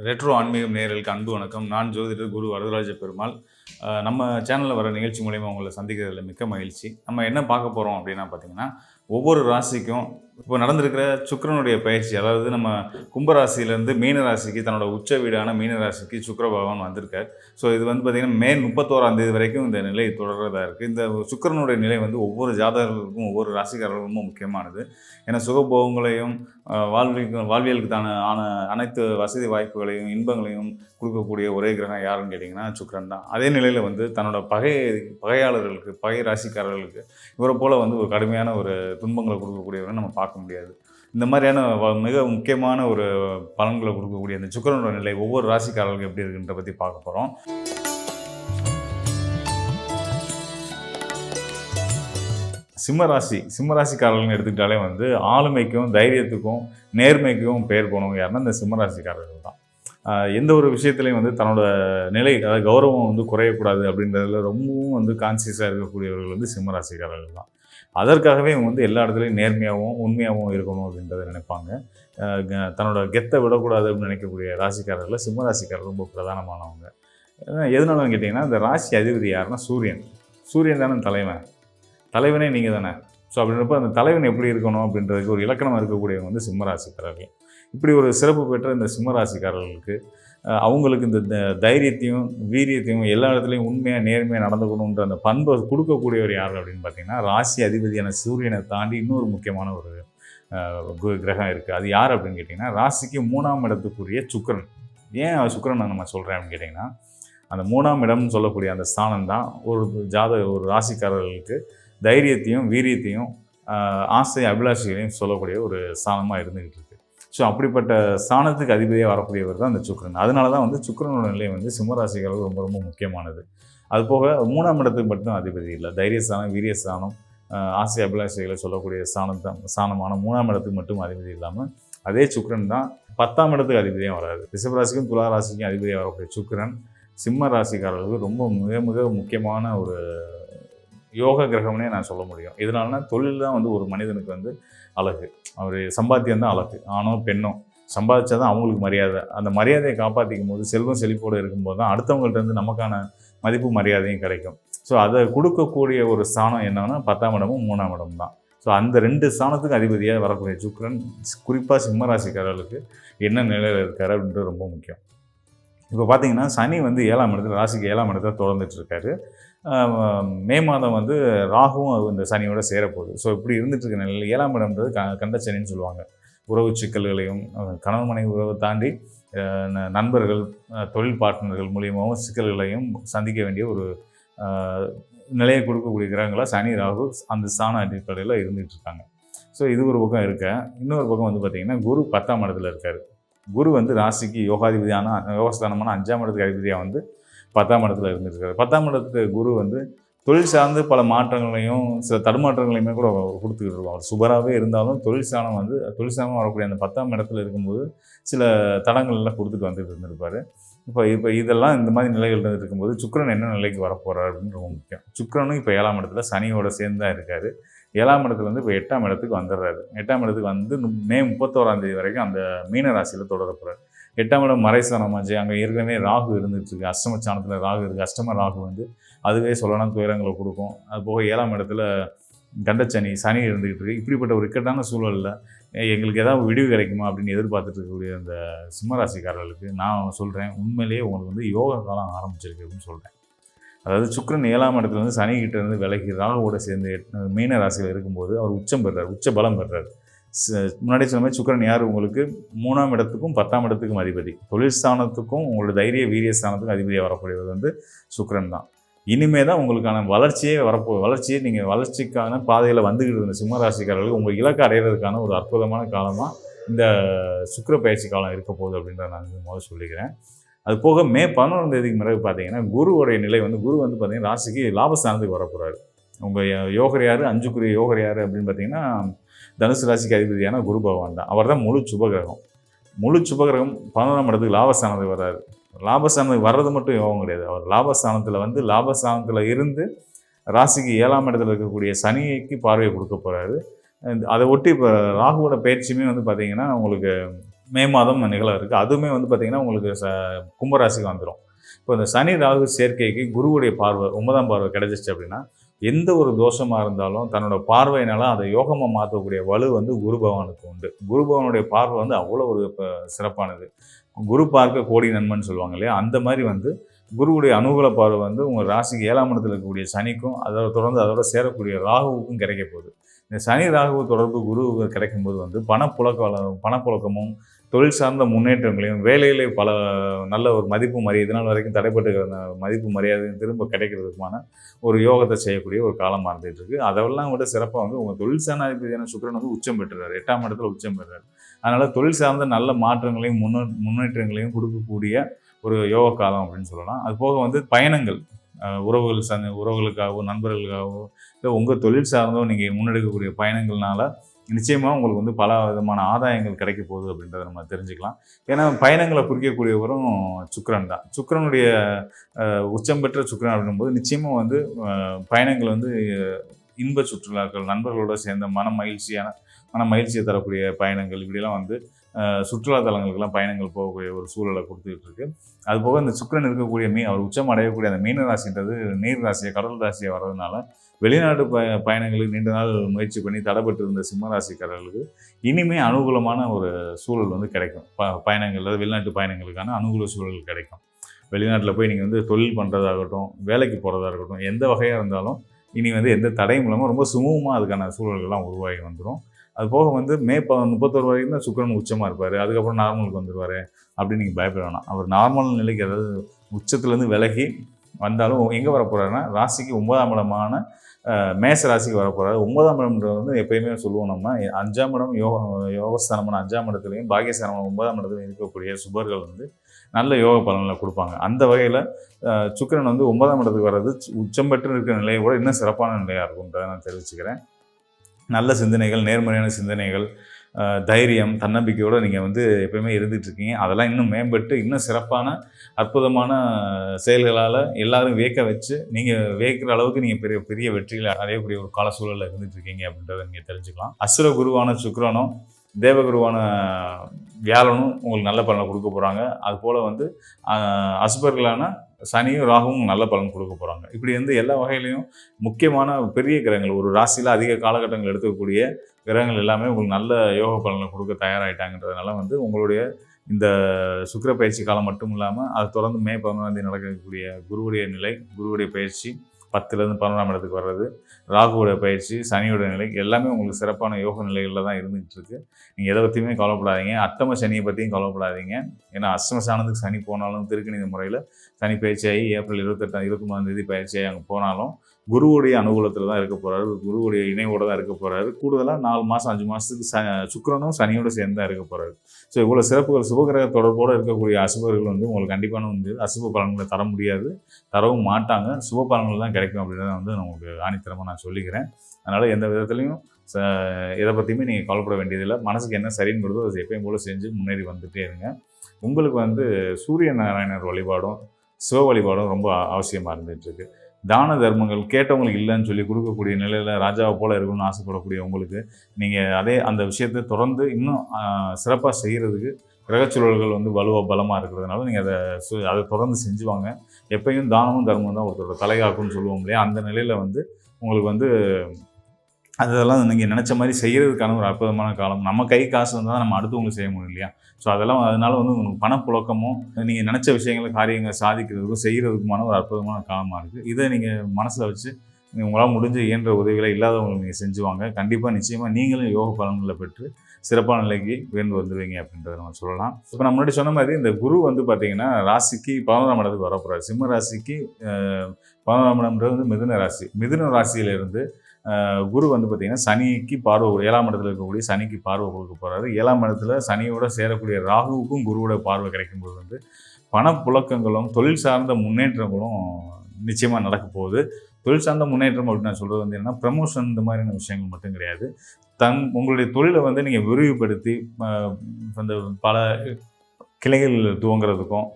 Retro ஆன்மீகம் நேரலுக்கு அன்பு வணக்கம். நான் ஜோதிடர் குரு வரதராஜ பெருமாள். நம்ம சேனலில் வர நிகழ்ச்சி மூலயமா உங்களை சந்திக்கிறதுல மிக்க மகிழ்ச்சி. நம்ம என்ன பார்க்க போகிறோம் அப்படின்னா பார்த்தீங்கன்னா ஒவ்வொரு ராசிக்கும் இப்போ நடந்திருக்கிற சுக்கரனுடைய பயிற்சி அதாவது நம்ம கும்பராசியிலேருந்து மீன ராசிக்கு தன்னோட உச்ச வீடான மீன ராசிக்கு பகவான் வந்திருக்கார். ஸோ இது வந்து பார்த்திங்கன்னா மே முப்பத்தோராம் தேதி வரைக்கும் இந்த நிலை தொடர்றதா இருக்குது இந்த சுக்கிரனுடைய நிலை வந்து ஒவ்வொரு ஜாதகர்களுக்கும் ஒவ்வொரு ராசிக்காரர்களுக்கும் ரொம்ப முக்கியமானது. ஏன்னா சுகபோகங்களையும் அஹ், வாழ்வியலுக்கு தான ஆன அனைத்து வசதி வாய்ப்புகளையும் இன்பங்களையும் கொடுக்கக்கூடிய ஒரே கிரகம் யாருன்னு கேட்டிங்கன்னா சுக்கரன் தான். அதே நிலையில் வந்து தன்னோட பகை பகையாளர்களுக்கு பகை ராசிக்காரர்களுக்கு இவரை போல் வந்து ஒரு கடுமையான ஒரு துன்பங்களை கொடுக்கக்கூடியவரை நம்ம பார்க்க முடியாது. இந்த மாதிரியான மிக முக்கியமான ஒரு பலன்களை கொடுக்கக்கூடிய அந்த சுக்கரனோட நிலை ஒவ்வொரு ராசிக்காரர்களுக்கும் எப்படி இருக்குன்ற பற்றி பார்க்க போகிறோம் சிம்மராசி சிம்மராசிக்காரர்கள்னு எடுத்துக்கிட்டாலே வந்து ஆளுமைக்கும் தைரியத்துக்கும் நேர்மைக்கும் பெயர் போனவங்க யாருன்னா இந்த சிம்மராசிக்காரர்கள் தான். எந்த ஒரு விஷயத்துலையும் வந்து தன்னோட நிலை அதாவது கௌரவம் வந்து குறையக்கூடாது அப்படின்றதுல ரொம்பவும் வந்து கான்சியஸாக இருக்கக்கூடியவர்கள் வந்து சிம்மராசிக்காரர்கள் தான். அதற்காகவே இவங்க வந்து எல்லா இடத்துலையும் நேர்மையாகவும் உண்மையாகவும் இருக்கணும் அப்படின்றத நினைப்பாங்க. க- தன்னோட கெத்தை விடக்கூடாது அப்படின்னு நினைக்கக்கூடிய ராசிக்காரர்களில் சிம்மராசிக்காரர் ரொம்ப பிரதானமானவங்க. எதனாலன்னு கேட்டிங்கன்னா இந்த ராசி அதிபதி யாருன்னா சூரியன். சூரியன் தானே தலைவன். தலைவனே நீங்கள் தானே ஸோ அப்படின்றப்ப அந்த தலைவன் எப்படி இருக்கணும் அப்படின்றதுக்கு ஒரு இலக்கணம் இருக்கக்கூடியவங்க வந்து சிம்மராசிக்காரர்கள். இப்படி ஒரு சிறப்பு பெற்ற இந்த சிம்மராசிக்காரர்களுக்கு அவங்களுக்கு இந்த த- தைரியத்தையும் வீரியத்தையும் எல்லா இடத்துலையும் உண்மையாக நேர்மையாக நடந்துக்கணுன்ற அந்த பண்பை கொடுக்கக்கூடியவர் யார் அப்படின்னு பார்த்தீங்கன்னா ராசி அதிபதியான சூரியனை தாண்டி இன்னொரு முக்கியமான ஒரு கு- கிரகம் இருக்குது அது யார் அப்படின்னு கேட்டிங்கன்னா ராசிக்கு மூணாம் இடத்துக்குரிய சுக்கிரன். ஏன் சுக்கரன் சுக்கிரனை நம்ம சொல்கிறேன் அப்படின்னு கேட்டிங்கன்னா அந்த மூணாம் இடம்னு சொல்லக்கூடிய அந்த ஸ்தானம் தான் ஒரு ஜாத ஒரு ராசிக்காரர்களுக்கு தைரியத்தையும் வீரியத்தையும் ஆசை அபிலாஷைகளையும் சொல்லக்கூடிய ஒரு ஸ்தானமாக இருந்துக்கிட்டு இருக்கு. ஸோ அப்படிப்பட்ட ஸ்தானத்துக்கு அதிபதியாக வரக்கூடியவர் தான் அந்த சுக்கரன். அதனால தான் வந்து சுக்கிரனோட நிலை வந்து சிம்மராசிகளுக்கு ரொம்ப ரொம்ப முக்கியமானது. அது போக மூணாம் இடத்துக்கு மட்டும் அதிபதி இல்லை. தைரியஸ்தானம் வீரியஸ்தானம் ஆஹ், ஆசை அபிலாஷைகளை சொல்லக்கூடிய ஸ்தானம் தான் ஸ்தானமான மூணாம் இடத்துக்கு மட்டும் அதிபதி இல்லாமல் அதே சுக்கிரன் தான் பத்தாம் இடத்துக்கு அதிபதியாக வராது. ரிஷபராசிக்கும் துலா ராசிக்கும் அதிபதியாக வரக்கூடிய சுக்கரன் சிம்ம ராசிக்காரர்களுக்கு ரொம்ப மிக மிக முக்கியமான ஒரு யோக கிரகம்னே நான் சொல்ல முடியும். இதனாலனா தொழில் தான் வந்து ஒரு மனிதனுக்கு வந்து அழகு. அவர் சம்பாத்தியம் தான் அழகு. ஆணோ பெண்ணோ சம்பாதிச்சா தான் அவங்களுக்கு மரியாதை. அந்த மரியாதையை காப்பாற்றிக்கும் போது செல்வம் செழிப்போடு இருக்கும்போது தான் அடுத்தவங்கள்ட்ட இருந்து நமக்கான மதிப்பு மரியாதையும் கிடைக்கும். ஸோ அதை கொடுக்கக்கூடிய ஒரு ஸ்தானம் என்னன்னா பத்தாம் இடமும் மூணாம் இடம் தான். ஸோ அந்த ரெண்டு ஸ்தானத்துக்கு அதிபதியாக வரக்கூடிய சுக்கிரன் குறிப்பாக சிம்மராசிக்காரர்களுக்கு என்ன நிலையில் இருக்கார் அப்படின்றது ரொம்ப முக்கியம். இப்போ பார்த்தீங்கன்னா சனி வந்து ஏழாம் இடத்துல ராசிக்கு ஏழாம் இடத்துல தொடர்ந்துட்டு இருக்காரு. மே மாதம் வந்து ராகுவும் இந்த சனியோட சேரப்போகுது. ஸோ இப்படி இருந்துட்டு இருக்க நிலையில் ஏழாம் இடம்ன்றது க கண்ட சனின்னு சொல்லுவாங்க. உறவு சிக்கல்களையும் கணவன் மனைவி உறவை தாண்டி ந- நண்பர்கள் தொழில் பார்ட்னர்கள் மூலியமாகவும் சிக்கல்களையும் சந்திக்க வேண்டிய ஒரு நிலையை கொடுக்கக்கூடிய கிரகங்களாக சனி ராகு அந்த ஸ்தான அடிப்படையில் இருந்துகிட்டு இருக்காங்க. ஸோ இது ஒரு பக்கம் இருக்க. இன்னொரு பக்கம் வந்து பார்த்திங்கன்னா குரு பத்தாம் இடத்துல இருக்கார். குரு வந்து ராசிக்கு யோகாதிபதியான யோகஸ்தானமான அஞ்சாம் இடத்துக்கு அதிபதியாக வந்து பத்தாம் இடத்துல இருந்துருக்காரு. பத்தாம் இடத்து குரு வந்து தொழில் சார்ந்து பல மாற்றங்களையும் சில தடுமாற்றங்களையுமே கூட கொடுத்துக்கிட்டு இருக்கோம் அவர் சுபராகவே இருந்தாலும் தொழில் சாணம் வந்து தொழில் சாணம் வரக்கூடிய அந்த பத்தாம் இடத்துல இருக்கும்போது சில தடங்கள் எல்லாம் கொடுத்துட்டு வந்துட்டு இருந்திருப்பார். இப்போ இப்போ இதெல்லாம் இந்த மாதிரி நிலைகள் இருந்துட்டு இருக்கும்போது சுக்கரன் என்ன நிலைக்கு வரப்போகிறார் அப்படின்னு ரொம்ப முக்கியம். சுக்கரனும் இப்போ ஏழாம் இடத்துல சனியோட சேர்ந்து தான் இருக்கார். ஏழாம் இடத்துல வந்து இப்போ எட்டாம் இடத்துக்கு வந்துடுறாரு. எட்டாம் இடத்துக்கு வந்து மே முப்பத்தோராந்தேதி வரைக்கும் அந்த மீன ராசியில் தொடர எட்டாம் இடம் மறைஸ்தானமாச்சு அங்கே ஏற்கனவே ராகு இருந்துகிட்ருக்கு இருக்கு அஷ்டமச்சானத்தில் ராகு இருக்குது அஷ்டம ராகு வந்து அதுவே சொல்லலாம் துயரங்களை கொடுக்கும். அது போக ஏழாம் இடத்துல கண்டச்சனி சனி இருந்துகிட்டு இருக்கு. இப்படிப்பட்ட ஒரு இக்கட்டான சூழலில் எங்களுக்கு ஏதாவது விடிவு கிடைக்குமா அப்படின்னு எதிர்பார்த்துட்டு இருக்கக்கூடிய அந்த சிம்மராசிக்காரர்களுக்கு நான் சொல்கிறேன் உண்மையிலேயே உங்களுக்கு வந்து யோகா காலம் ஆரம்பிச்சிருக்கு அப்படின்னு சொல்கிறேன் அதாவது சுக்ரன் ஏழாம் இடத்துல இருந்து சனி இருந்து விலகி ராகுவோட சேர்ந்து மீன ராசியில் இருக்கும்போது அவர் உச்சம் பெறார் உச்ச பலம் பெறார் முன்னாடி சொன்ன மாதிரி யார் உங்களுக்கு? மூணாம் இடத்துக்கும் பத்தாம் இடத்துக்கும் அதிபதி. தொழில் ஸ்தானத்துக்கும் உங்களோட தைரிய வீரிய ஸ்தானத்துக்கும் அதிபதியாக வரக்கூடியவர் வந்து சுக்கரன் தான். இனிமே தான் உங்களுக்கான வளர்ச்சியே வரப்போ வளர்ச்சியை நீங்கள் வளர்ச்சிக்கான பாதையில் வந்துக்கிட்டு இருந்த சிம்மராசிக்காரர்களுக்கு உங்கள் இலக்கை அடையிறதுக்கான ஒரு அற்புதமான காலமாக இந்த சுக்கிர பயிற்சி காலம் இருக்க போகுது அப்படின்றத நான் முதல்ல சொல்லிக்கிறேன். அது போக மே பதினொன்றாம் தேதிக்கு பிறகு பார்த்தீங்கன்னா குருவோடைய நிலை வந்து குரு வந்து பார்த்தீங்கன்னா ராசிக்கு லாபஸ்தானத்துக்கு வரப்போகிறாரு உங்கள் யோகர் யார்? அஞ்சுக்குரிய யோகர் யார் அப்படின்னு பார்த்தீங்கன்னா தனுசு ராசிக்கு அதிபதியான குரு பகவான் தான். அவர் தான் முழு சுபகிரகம். முழு சுபகிரகம் பதினொன்றாம் இடத்துக்கு லாபஸ்தானத்துக்கு வர்றாரு. லாபஸ்தானத்துக்கு வர்றது மட்டும் யோகம் கிடையாது. அவர் லாபஸ்தானத்தில் வந்து லாபஸ்தானத்தில் இருந்து ராசிக்கு ஏழாம் இடத்துல இருக்கக்கூடிய சனிக்கு பார்வையை கொடுக்க போகிறாரு அதை ஒட்டி இப்போ ராகுவோட பயிற்சியுமே வந்து பார்த்திங்கன்னா உங்களுக்கு மே மாதம் நிகழ இருக்குது அதுவுமே வந்து பார்த்திங்கன்னா உங்களுக்கு ச கும்பராசிக்கு வந்துடும் இப்போ இந்த சனி ராகு சேர்க்கைக்கு குருவுடைய பார்வை ஒன்பதாம் பார்வை கிடைச்சிச்சு அப்படின்னா எந்த ஒரு தோஷமாக இருந்தாலும் தன்னோட பார்வையினால அதை யோகமாக மாற்றக்கூடிய வலு வந்து குரு பகவானுக்கு உண்டு. குரு பகவானுடைய பார்வை வந்து அவ்வளோ ஒரு இப்போ சிறப்பானது. குரு பார்க்க கோடி நன்மைன்னு சொல்லுவாங்க இல்லையா? அந்த மாதிரி வந்து குருவுடைய அனுகூல பார்வை வந்து உங்கள் ராசிக்கு ஏழாம் இடத்துல இருக்கக்கூடிய சனிக்கும் அதோட தொடர்ந்து அதோட சேரக்கூடிய ராகுவுக்கும் கிடைக்க போகுது. இந்த சனி ராகு தொடர்பு குரு கிடைக்கும்போது வந்து பணப்புழக்க பணப்புழக்கமும் தொழில் சார்ந்த முன்னேற்றங்களையும் வேலையிலே பல நல்ல ஒரு மதிப்பு மரியாதை இதனால் வரைக்கும் தடைப்பட்டு மதிப்பு மரியாதையும் திரும்ப கிடைக்கிறதுக்குமான ஒரு யோகத்தை செய்யக்கூடிய ஒரு காலமாக இருந்துகிட்டு இருக்குது அதெல்லாம் விட சிறப்பாக வந்து உங்கள் தொழில் சாணாதிபதியான சுக்கரன் வந்து உச்சம் பெற்றுறாரு. எட்டாம் இடத்துல உச்சம் பெறுறாரு அதனால் தொழில் சார்ந்த நல்ல மாற்றங்களையும் முன்னே முன்னேற்றங்களையும் கொடுக்கக்கூடிய ஒரு யோக காலம் அப்படின்னு சொல்லலாம். அது போக வந்து பயணங்கள். உறவுகள் சந்த உறவுகளுக்காகவோ நண்பர்களுக்காகவோ இல்லை உங்கள் தொழில் சார்ந்தோ நீங்கள் முன்னெடுக்கக்கூடிய பயணங்கள்னால நிச்சயமாக உங்களுக்கு வந்து பல விதமான ஆதாயங்கள் கிடைக்க போகுது அப்படின்றத நம்ம தெரிஞ்சுக்கலாம். ஏன்னா பயணங்களை குறிக்கக்கூடியவரும் சுக்கரன் தான். சுக்கிரனுடைய உச்சம் பெற்ற சுக்கரன் அப்படிங்கும்போது நிச்சயமாக வந்து பயணங்கள் வந்து இன்ப சுற்றுலாக்கள் நண்பர்களோட சேர்ந்த மன மகிழ்ச்சியான மன மகிழ்ச்சியை தரக்கூடிய பயணங்கள் இப்படிலாம் வந்து அஹ், சுற்றுலா தலங்களுக்கெல்லாம் பயணங்கள் போகக்கூடிய ஒரு சூழலை கொடுத்துக்கிட்டு இருக்கு அது போக இந்த சுக்கரன் இருக்கக்கூடிய மீன் அவர் உச்சம் அடையக்கூடிய அந்த மீன ராசின்றது நீர் ராசியை கடல் ராசியை வர்றதுனால வெளிநாட்டு ப பயணங்களுக்கு நீண்ட நாள் முயற்சி பண்ணி தடைபட்டு இருந்த சிம்ம ராசிக்காரர்களுக்கு இனிமே அனுகூலமான ஒரு சூழல் வந்து கிடைக்கும். ப பயணங்கள் அதாவது வெளிநாட்டு பயணங்களுக்கான அனுகூல சூழல் கிடைக்கும். வெளிநாட்டில் போய் நீங்கள் வந்து தொழில் பண்ணுறதாகட்டும் வேலைக்கு போகிறதா இருக்கட்டும் எந்த வகையாக இருந்தாலும் இனி வந்து எந்த தடை மூலமாக ரொம்ப சுமூகமாக அதுக்கான சூழல்கள்லாம் உருவாகி வந்துடும் அது போக வந்து மே ப முப்பத்தொரு வரைக்கும் தான் சுக்கிரன் உச்சமாக இருப்பார். அதுக்கப்புறம் நார்மலுக்கு வந்துடுவார் அப்படின்னு நீங்கள் பயப்பட வேணாம். அவர் நார்மல் நிலைக்கு அதாவது உச்சத்துலேருந்து விலகி வந்தாலும் எங்கே வர போகிறாருன்னா ராசிக்கு ஒன்பதாம் இடமான மேச ராசிக்கு வர போகிறாரு ஒன்பதாம் இடம்ன்றது வந்து எப்பயுமே சொல்லுவோம் நம்ம. அஞ்சாம் இடம் யோக யோகஸ்தானமான அஞ்சாம் இடத்துலையும் பாகியஸ்தானமான ஒன்பதாம் இடத்துலையும் இருக்கக்கூடிய சுபர்கள் வந்து நல்ல யோக பலன்களை கொடுப்பாங்க. அந்த வகையில் சுக்கரன் வந்து ஒன்பதாம் இடத்துக்கு வர்றது உச்சம் பெற்று இருக்கிற நிலையை விட இன்னும் சிறப்பான நிலையாக இருக்கும்ன்றதை நான் தெரிவிச்சுக்கிறேன். நல்ல சிந்தனைகள் நேர்மறையான சிந்தனைகள் தைரியம் தன்னம்பிக்கையோடு நீங்கள் வந்து எப்பயுமே இருந்துகிட்ருக்கீங்க. அதெல்லாம் இன்னும் மேம்பட்டு இன்னும் சிறப்பான அற்புதமான செயல்களால் எல்லாரும் வியக்க வச்சு நீங்கள் வியக்கிற அளவுக்கு நீங்கள் பெரிய பெரிய வெற்றிகளை அடையக்கூடிய ஒரு கால சூழலில் இருந்துட்டு இருக்கீங்க அப்படின்றத நீங்கள் தெரிஞ்சுக்கலாம். அசுர குருவான சுக்ரனும் தேவகுருவான வியாழனும் உங்களுக்கு நல்ல பலனை கொடுக்க போகிறாங்க அது போல் வந்து அசுபர்களான சனியும் ராகுவும் நல்ல பலன் கொடுக்க போகிறாங்க இப்படி வந்து எல்லா வகையிலையும் முக்கியமான பெரிய கிரகங்கள் ஒரு ராசியில் அதிக காலகட்டங்கள் எடுத்துக்கக்கூடிய கிரகங்கள் எல்லாமே உங்களுக்கு நல்ல யோக பலனை கொடுக்க தயாராகிட்டாங்கன்றதுனால வந்து உங்களுடைய இந்த சுக்கிர பயிற்சி காலம் மட்டும் இல்லாமல் அதை தொடர்ந்து மே பதினொன்றாம் தேதி நடக்கக்கூடிய குருவுடைய நிலை குருவுடைய பயிற்சி பத்துலேருந்து பன்னெண்டாம் இடத்துக்கு வர்றது ராகுவோட பயிற்சி சனியோட நிலை எல்லாமே உங்களுக்கு சிறப்பான யோக நிலைகளில் தான் இருந்துகிட்டு இருக்கு நீங்கள் எதை பற்றியுமே கவலைப்படாதீங்க. அட்டம சனியை பற்றியும் கவலைப்படாதீங்க. ஏன்னா அஷ்டம சாணத்துக்கு சனி போனாலும் திருக்கணித முறையில் சனி பயிற்சியாகி ஏப்ரல் இருபத்தெட்டாம் இருபத்தி மூணாம் தேதி பயிற்சியாகி அங்கே போனாலும் குருவுடைய அனுகூலத்தில் தான் இருக்க போகிறாரு குருவுடைய இணைவோட தான் இருக்க போகிறாரு கூடுதலாக நாலு மாதம் அஞ்சு மாதத்துக்கு ச சுக்கிரனும் சனியோட சேர்ந்து தான் இருக்க போகிறாரு ஸோ இவ்வளோ சிறப்புகள் சுபகிரக தொடர்போடு இருக்கக்கூடிய அசுபர்கள் வந்து உங்களுக்கு கண்டிப்பான வந்து அசுப பலன்களை தர முடியாது. தரவும் மாட்டாங்க. சுப பலன்கள் தான் கிடைக்கும் அப்படின்றத வந்து நான் உங்களுக்கு ஆணித்தரமாக நான் சொல்லிக்கிறேன். அதனால் எந்த விதத்துலையும் ச எதை பற்றியுமே நீங்கள் கவலைப்பட வேண்டியதில்லை. மனசுக்கு என்ன சரின்னு படுதோ அதை எப்பயும் போல் செஞ்சு முன்னேறி வந்துகிட்டே இருங்க. உங்களுக்கு வந்து சூரிய நாராயணர் வழிபாடும் சிவ வழிபாடும் ரொம்ப அவசியமாக இருந்துகிட்ருக்கு தான தர்மங்கள் கேட்டவங்களுக்கு இல்லைன்னு சொல்லி கொடுக்கக்கூடிய நிலையில் ராஜாவை போல் இருக்கணும்னு ஆசைப்படக்கூடிய உங்களுக்கு நீங்கள் அதே அந்த விஷயத்தை தொடர்ந்து இன்னும் சிறப்பாக செய்கிறதுக்கு கிரகச்சூழல்கள் வந்து வலுவாக பலமாக இருக்கிறதுனால நீங்கள் அதை சு- அதை தொடர்ந்து செஞ்சுவாங்க. எப்பயும் தானமும் தர்மம் தான் ஒருத்தரோட தலைகாக்கும்னு சொல்லுவோம் இல்லையா? அந்த நிலையில் வந்து உங்களுக்கு வந்து அதெல்லாம் நீங்கள் நினச்ச மாதிரி செய்கிறதுக்கான ஒரு அற்புதமான காலம். நம்ம கை காசு வந்தால் தான் நம்ம அடுத்தவங்களுக்கு செய்ய முடியும் இல்லையா? ஸோ அதெல்லாம் அதனால வந்து உங்களுக்கு பணப்புழக்கமும் நீங்கள் நினச்ச விஷயங்களை காரியங்களை சாதிக்கிறதுக்கும் செய்கிறதுக்குமான ஒரு அற்புதமான காலமாக இருக்குது இதை நீங்கள் மனசில் வச்சு உங்களால் முடிஞ்ச இயன்ற உதவிகளை இல்லாதவங்களுக்கு நீங்கள் செஞ்சுவாங்க. கண்டிப்பாக நிச்சயமாக நீங்களும் யோக பலன்களை பெற்று சிறப்பான நிலைக்கு உயர்ந்து வந்துடுவீங்க அப்படின்றத நம்ம சொல்லலாம். இப்போ நான் முன்னாடி சொன்ன மாதிரி இந்த குரு வந்து பார்த்தீங்கன்னா ராசிக்கு பதினொன்றாம் இடத்துக்கு வரப்போகிறார் சிம்ம ராசிக்கு பதினோராம் பதினொன்றாம் இடம்ன்றது வந்து மிதுன ராசி. மிதுன ராசியிலிருந்து குரு வந்து பார்த்தீங்கன்னா சனிக்கு பார்வை ஏழாம் இடத்துல இருக்கக்கூடிய சனிக்கு பார்வை கொடுக்க போகிறாரு ஏழாம் இடத்துல சனியோட சேரக்கூடிய ராகுவுக்கும் குருவோட பார்வை கிடைக்கும்போது வந்து பணப்புழக்கங்களும் தொழில் சார்ந்த முன்னேற்றங்களும் நிச்சயமாக நடக்க போகுது. தொழில் சார்ந்த முன்னேற்றம் அப்படின்னு நான் சொல்கிறது வந்து என்னென்னா ப்ரமோஷன் இந்த மாதிரியான விஷயங்கள் மட்டும் கிடையாது. தன் உங்களுடைய தொழிலை வந்து நீங்கள் விரிவுபடுத்தி அந்த பல கிளைகள் துவங்குறதுக்கும்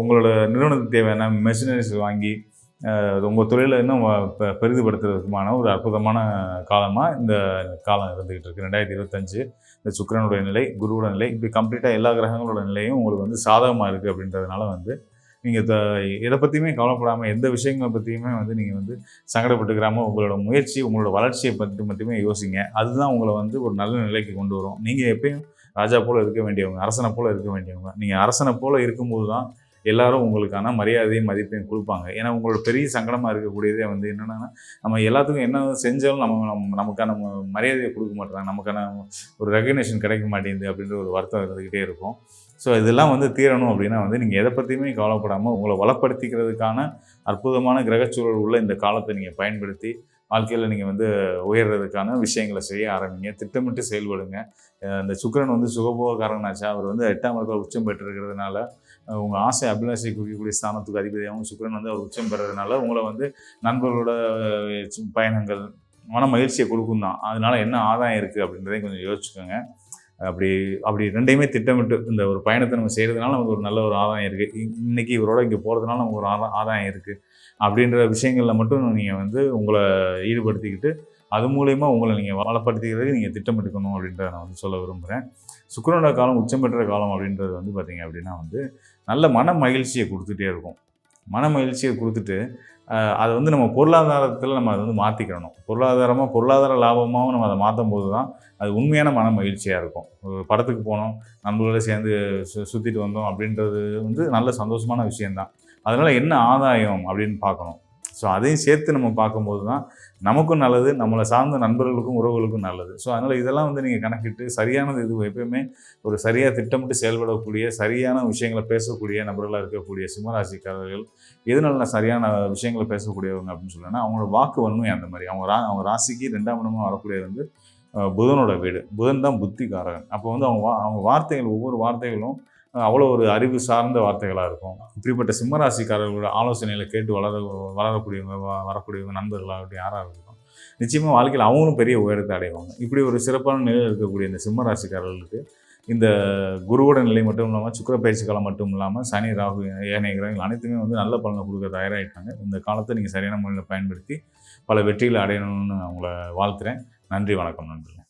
உங்களோட நிறுவனத்துக்கு தேவையான மெஷினரிஸ் வாங்கி உங்கள் தொழிலை இன்னும் இப்போ பெரிதுபடுத்துறதுக்குமான ஒரு அற்புதமான காலமாக இந்த காலம் இருந்துக்கிட்டு இருக்குது ரெண்டாயிரத்தி இருபத்தஞ்சு இந்த சுக்கிரனுடைய நிலை குருவோட நிலை இப்படி கம்ப்ளீட்டாக எல்லா கிரகங்களோட நிலையும் உங்களுக்கு வந்து சாதகமாக இருக்குது அப்படின்றதுனால வந்து நீங்கள் த எதை பற்றியுமே கவலைப்படாமல் எந்த விஷயங்களை பற்றியுமே வந்து நீங்கள் வந்து சங்கடப்பட்டுக்கிறாமல் உங்களோட முயற்சி உங்களோட வளர்ச்சியை பற்றி மட்டுமே யோசிங்க. அதுதான் உங்களை வந்து ஒரு நல்ல நிலைக்கு கொண்டு வரும். நீங்கள் எப்பயும் ராஜா போல் இருக்க வேண்டியவங்க அரசனை போல் இருக்க வேண்டியவங்க. நீங்கள் அரசனை போல் இருக்கும்போது தான் எல்லாரும் உங்களுக்கான மரியாதையும் மதிப்பையும் கொடுப்பாங்க. ஏன்னா உங்களோட பெரிய சங்கடமாக இருக்கக்கூடியதே வந்து என்னென்னா நம்ம எல்லாத்துக்கும் என்ன செஞ்சாலும் நம்ம நம்ம நமக்கான மரியாதையை கொடுக்க மாட்டேறாங்க நமக்கான ஒரு ரெகக்னேஷன் கிடைக்க மாட்டேங்குது அப்படின்ற ஒரு வருத்தம் இருந்துக்கிட்டே இருக்கும். ஸோ இதெல்லாம் வந்து தீரணும் அப்படின்னா வந்து நீங்கள் எதை பற்றியுமே கவலைப்படாமல் உங்களை வளப்படுத்திக்கிறதுக்கான அற்புதமான கிரகச்சூழல் உள்ள இந்த காலத்தை நீங்கள் பயன்படுத்தி வாழ்க்கையில் நீங்கள் வந்து உயர்றதுக்கான விஷயங்களை செய்ய ஆரம்பிங்க. திட்டமிட்டு செயல்படுங்க. இந்த சுக்கிரன் வந்து சுகபோகக்காரனாச்சா அவர் வந்து எட்டாம் இடத்துல உச்சம் பெற்றிருக்கிறதுனால உங்கள் உங்க ஆசை அபிலாஷை குறிக்கக்கூடிய ஸ்தானத்துக்கு அதிபதியாகவும் சுக்கரன் வந்து அவர் உச்சம் பெறதுனால உங்களை வந்து நண்பர்களோட பயணங்கள் மன மகிழ்ச்சியை கொடுக்கும் தான். அதனால என்ன ஆதாயம் இருக்குது அப்படின்றதையும் கொஞ்சம் யோசிச்சுக்கோங்க. அப்படி அப்படி ரெண்டையுமே திட்டமிட்டு இந்த ஒரு பயணத்தை நம்ம செய்கிறதுனால நமக்கு ஒரு நல்ல ஒரு ஆதாயம் இருக்குது இன்னைக்கு இவரோட இங்கே போகிறதுனால நமக்கு ஒரு ஆதா ஆதாயம் இருக்குது அப்படின்ற விஷயங்களில் மட்டும் நீங்கள் வந்து உங்களை ஈடுபடுத்திக்கிட்டு அது மூலயமா உங்களை நீங்கள் வளப்படுத்திக்கிறதுக்கு நீங்கள் திட்டமிட்டுக்கணும் அப்படின்றத நான் வந்து சொல்ல விரும்புகிறேன் சுக்கரனோட காலம் உச்சம் பெற்ற காலம் அப்படின்றது வந்து பார்த்தீங்க அப்படின்னா வந்து நல்ல மன மகிழ்ச்சியை கொடுத்துட்டே இருக்கும். மன மகிழ்ச்சியை கொடுத்துட்டு அதை வந்து நம்ம பொருளாதாரத்தில் நம்ம அதை வந்து மாற்றிக்கிறணும் பொருளாதாரமாக பொருளாதார லாபமாகவும் நம்ம அதை மாற்றும் போது தான் அது உண்மையான மன மகிழ்ச்சியாக இருக்கும். படத்துக்கு போனோம் நண்பர்களோட சேர்ந்து சு சுற்றிட்டு வந்தோம் அப்படின்றது வந்து நல்ல சந்தோஷமான விஷயந்தான் அதனால் என்ன ஆதாயம் அப்படின்னு பார்க்கணும். ஸோ அதையும் சேர்த்து நம்ம பார்க்கும்போது தான் நமக்கும் நல்லது நம்மளை சார்ந்த நண்பர்களுக்கும் உறவுகளுக்கும் நல்லது. ஸோ அதனால் இதெல்லாம் வந்து நீங்கள் கணக்கிட்டு சரியானது இது எப்பயுமே ஒரு சரியாக திட்டமிட்டு செயல்படக்கூடிய சரியான விஷயங்களை பேசக்கூடிய நபர்களாக இருக்கக்கூடிய சிம்மராசிக்காரர்கள் எதனால நான் சரியான விஷயங்களை பேசக்கூடியவங்க அப்படின்னு சொல்லணும்னா அவங்களோட வாக்கு வன்மை அந்த மாதிரி. அவங்க ரா அவங்க ராசிக்கு ரெண்டாம் இடமாக வரக்கூடியது வந்து புதனோட வீடு. புதன் தான் புத்திகாரகன். அப்போ வந்து அவங்க வா அவங்க வார்த்தைகள் ஒவ்வொரு வார்த்தைகளும் அவ்வளோ ஒரு அறிவு சார்ந்த வார்த்தைகளாக இருக்கும். இப்படிப்பட்ட சிம்மராசிக்காரர்களோட ஆலோசனைகளை கேட்டு வளர வளரக்கூடியவங்க வ- வரக்கூடியவங்க நண்பர்களாகட்டும் யாராக இருக்கட்டும் நிச்சயமாக வாழ்க்கையில் அவங்களும் பெரிய உயரத்தை அடைவாங்க. இப்படி ஒரு சிறப்பான நிலையில் இருக்கக்கூடிய இந்த சிம்மராசிக்காரர்களுக்கு இந்த குருவோட நிலை மட்டும் இல்லாமல் சுக்கர பயிற்சி காலம் மட்டும் இல்லாமல் சனி ராகு ஏனைய கிரகங்கள் அனைத்துமே வந்து நல்ல பலனை கொடுக்க தயாராகிட்டாங்க இந்த காலத்தை நீங்கள் சரியான முறையில் பயன்படுத்தி பல வெற்றிகளை அடையணும்னு அவங்கள வாழ்த்துறேன். நன்றி வணக்கம் நன்றி